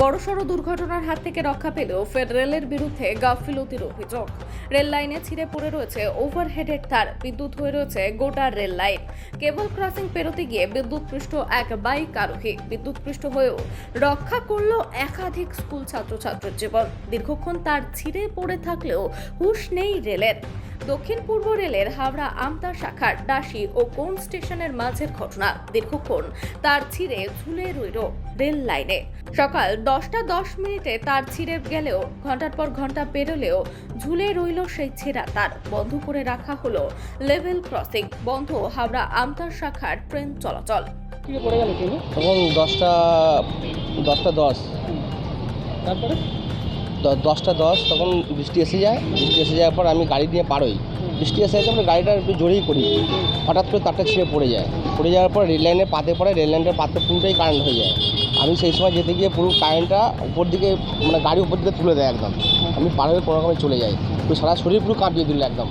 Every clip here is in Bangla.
বড়সড় দুর্ঘটনার হাত থেকে রক্ষা পেলেও ফের রেলের বিরুদ্ধে গাফিলতির অভিযোগ। রেল লাইনে ছিঁড়ে পড়ে রয়েছে ওভারহেডের তার। বিদ্যুৎ হয়ে রয়েছে গোটা রেল লাইন। কেবল ক্রসিং পেরোতে গিয়ে বিদ্যুৎপৃষ্ট এক বাইক আরোহী। বিদ্যুৎপৃষ্ট হয়েও রক্ষা করল একাধিক স্কুল ছাত্রছাত্রীর জীবন। দীর্ঘক্ষণ তার ছিঁড়ে পড়ে থাকলেও হুঁশ নেই রেলের। দক্ষিণ পূর্ব রেলের হাওড়া আমতা শাখার ডাসি ও কোন স্টেশনের মাঝের ঘটনা দীর্ঘক্ষণ তার ছিঁড়ে ঝুলে রইল রেল লাইনে। সকাল দশটা দশ মিনিটে তার ছিঁড়ে গেলেও ঘণ্টার পর ঘণ্টা পেরোলেও ঝুলে রইল সেই ছেঁড়া তার। বন্ধ করে রাখা হলো লেভেল ক্রসিং। বন্ধ হাওড়া আমতা শাখার ট্রেন চলাচল। তখন দশটা দশটা দশ। তারপরে? দশটা দশ তখন বৃষ্টি এসে যায়। বৃষ্টি এসে যাওয়ার পর আমি গাড়ি নিয়ে পারোই বৃষ্টি এসে পরে গাড়িটা একটু জোরেই করি। হঠাৎ করে তারটা ছিঁড়ে পড়ে যায়। পড়ে যাওয়ার পর রেল লাইনের পাতে পড়ে রেল লাইনের পাতে পুরোটাই কারেন্ট হয়ে যায়। আমি সেই সময় যেতে গিয়ে পুরো কারেন্টটা উপর দিকে মানে গাড়ি উপর দিকে তুলে দেয় একদম। আমি পার হয়ে কোনো রকমে চলে যাই। তো সারা শরীর পুরো কাঁপিয়ে দিল একদম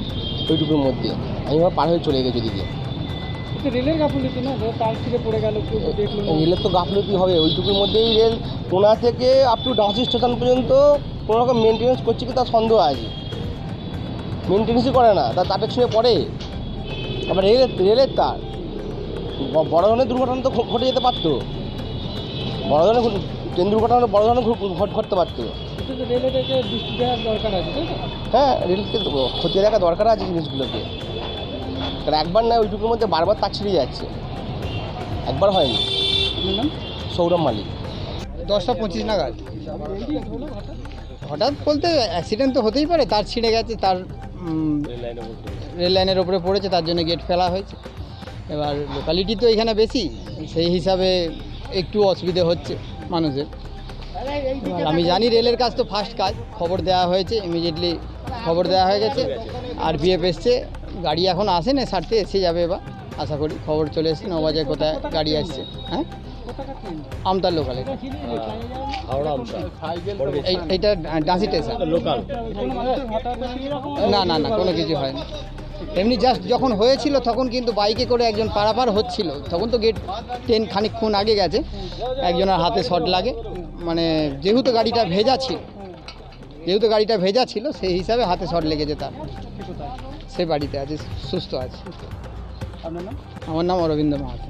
ওইটুকুর মধ্যে। আমি আবার পার হয়ে চলে গেছি ওদিকে তো রেলের গাফুলিতে না? তার ছিঁড়ে পড়ে গেল তো রেলের তো গাফলতি হবে। ওইটুকুর মধ্যেই রেল কোনা থেকে আপ টু ডাউসি স্টেশন পর্যন্ত কোনো রকম মেনটেন্যান্স করছে কি তার সন্দেহ আছে? মেনটেন্যান্সই করে না তার তারটা ছুঁয়ে পড়ে? আবার রেলের রেলের তার। বড় ধরনের দুর্ঘটনা তো ঘটে যেতে পারতো। বড় ধরনের ট্রেন দুর্ঘটনা বড় ধরনের ঘট- ঘট- ঘটতে পারতো। হ্যাঁ রেলকে তো খতিয়ে দেখা দরকার আছে জিনিসগুলোকে। কারণ একবার না ওইটুকুর মধ্যে বারবার তার ছিঁড়ে যাচ্ছে। একবার হয়নি। সৌরভ মালিক। দশটা পঁচিশ নাগাদ। হঠাৎ বলতে অ্যাক্সিডেন্ট তো হতেই পারে, তার ছিঁড়ে গেছে, তার রেল লাইনের ওপরে পড়েছে, তার জন্য গেট ফেলা হয়েছে। এবার লোকালিটি তো এখানে বেশি, সেই হিসাবে একটু অসুবিধে হচ্ছে মানুষের। আমি জানি রেলের কাজ তো ফার্স্ট কাজ, খবর দেওয়া হয়েছে ইমিডিয়েটলি খবর দেওয়া হয়ে গেছে, আর বিএফ এসছে, গাড়ি এখন আসেনি সারতে এসে যাবে এবার। আশা করি খবর চলে এসছে ন বাজে কোথায় গাড়ি আসছে হ্যাঁ? আমতার লোকালে। এইটা ডাঁসি স্টেশন। হঠাৎ এরকম না না না কোনো কিছু হয়নি। এমনি জাস্ট যখন হয়েছিল তখন কিন্তু বাইকে করে একজন পারাপার হচ্ছিল। তখন তো গেট ট্রেন খানিকক্ষণ আগে গেছে। একজনের হাতে শট লাগে। মানে যেহেতু গাড়িটা ভেজা ছিল যেহেতু গাড়িটা ভেজা ছিল সেই হিসাবে হাতে শট লেগেছে তার। সে বাড়িতে আছে সুস্থ আছে। আপনার নাম? আমার নাম অরবিন্দ মাহাতো।